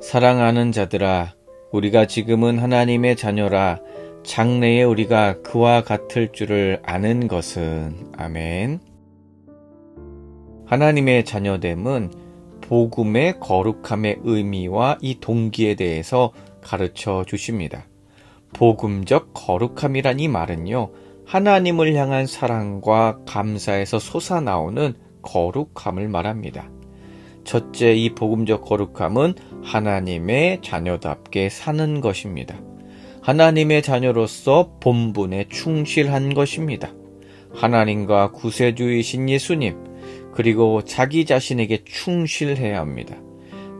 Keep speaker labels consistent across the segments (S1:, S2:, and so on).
S1: 사랑하는 자들아, 우리가 지금은 하나님의 자녀라, 장래에 우리가 그와 같을 줄을 아는 것은, 아멘. 하나님의 자녀됨은 복음의 거룩함의 의미와 이 동기에 대해서 가르쳐 주십니다. 복음적 거룩함이란 이 말은요, 하나님을 향한 사랑과 감사에서 솟아나오는 거룩함을 말합니다. 첫째, 이 복음적 거룩함은 하나님의 자녀답게 사는 것입니다. 하나님의 자녀로서 본분에 충실한 것입니다. 하나님과 구세주이신 예수님, 그리고 자기 자신에게 충실해야 합니다.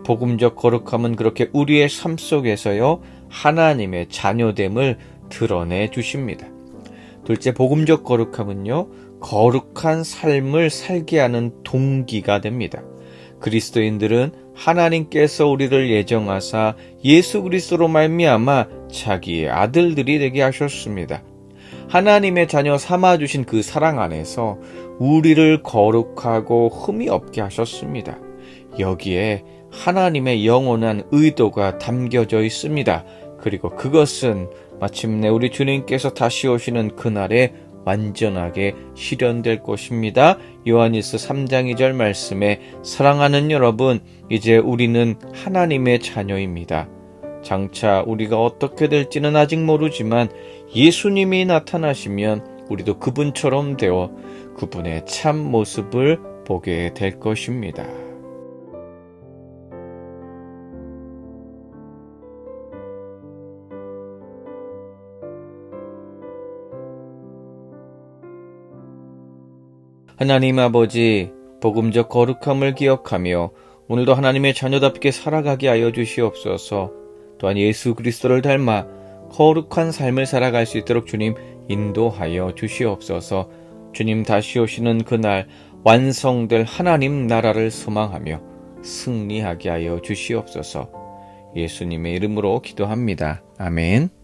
S1: 복음적 거룩함은 그렇게 우리의 삶 속에서요, 하나님의 자녀됨을 드러내 주십니다. 둘째, 복음적 거룩함은요, 거룩한 삶을 살게 하는 동기가 됩니다. 그리스도인들은 하나님께서 우리를 예정하사 예수 그리스도로 말미암아 자기의 아들들이 되게 하셨습니다. 하나님의 자녀 삼아 주신 그 사랑 안에서 우리를 거룩하고 흠이 없게 하셨습니다. 여기에 하나님의 영원한 의도가 담겨져 있습니다. 그리고 그것은 마침내 우리 주님께서 다시 오시는 그날에 완전하게 실현될 것입니다. 요한일서 3장 2절 말씀에 사랑하는 여러분, 이제 우리는 하나님의 자녀입니다. 장차 우리가 어떻게 될지는 아직 모르지만 예수님이 나타나시면 우리도 그분처럼 되어 그분의 참 모습을 보게 될 것입니다. 하나님 아버지, 복음적 거룩함을 기억하며 오늘도 하나님의 자녀답게 살아가게 하여 주시옵소서. 또한 예수 그리스도를 닮아 거룩한 삶을 살아갈 수 있도록 주님 인도하여 주시옵소서. 주님 다시 오시는 그날 완성될 하나님 나라를 소망하며 승리하게 하여 주시옵소서. 예수님의 이름으로 기도합니다. 아멘.